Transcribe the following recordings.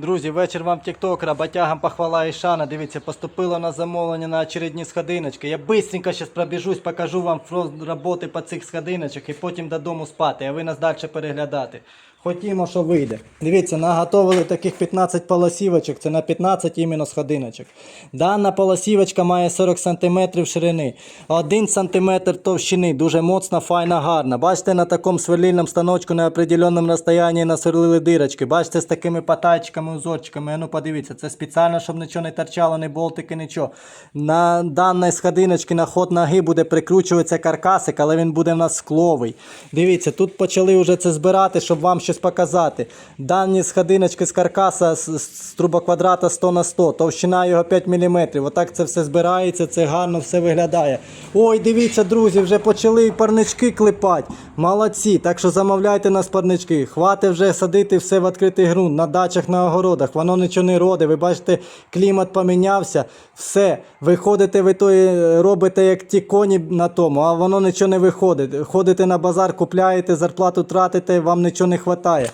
Друзі, вечір вам тікток, роботягам похвала і шана. Дивіться, поступило на замовлення на очередні сходиночки. Я быстренько зараз пробіжусь, покажу вам фронт роботи по цих сходиночках і потім додому спати, а ви нас далі переглядати. Хотімо, що вийде. Дивіться, наготовили таких 15 полосівочок, це на 15 іменно сходиночок. Дана полосівочка має 40 см ширини, 1 см товщини, дуже моцна, файна, гарна. Бачите, на такому сверлильному станочку на определеному розстоянні насверлили дирочки. Бачите, з такими патайчиками, узорчиками. Ну подивіться, це спеціально, щоб нічого не торчало, не болтики, нічого. На даній сходиночці на ход ноги буде прикручуватися каркасик, але він буде в нас скловий. Дивіться, тут почали вже це збирати, щоб вам щось показати. Дані сходиночки з каркаса з, з трубоквадрата 100 на 100, товщина його 5 мм. Отак це все збирається, це гарно все виглядає. Ой, дивіться, друзі, вже почали парнички клепати. Молодці. Так що замовляйте нас парнички. Хватить вже садити все в відкритий ґрунт, на дачах, на огородах. Воно нічого не роде. Ви бачите, клімат помінявся. Все. Ви ходите, ви то робите як ті коні на тому, а воно нічого не виходить. Ходите на базар, купляєте, зарплату тратите, вам нічого не вистачає.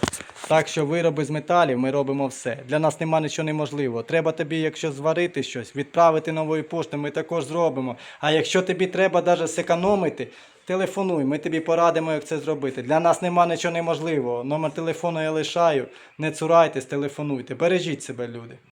Так що вироби з металів ми робимо все. Для нас нема нічого неможливого. Треба тобі, якщо зварити щось, відправити новою поштою, ми також зробимо. А якщо тобі треба навіть зекономити, телефонуй, ми тобі порадимо, як це зробити. Для нас нема нічого неможливого. Номер телефону я лишаю. Не цурайтесь, телефонуйте. Бережіть себе, люди.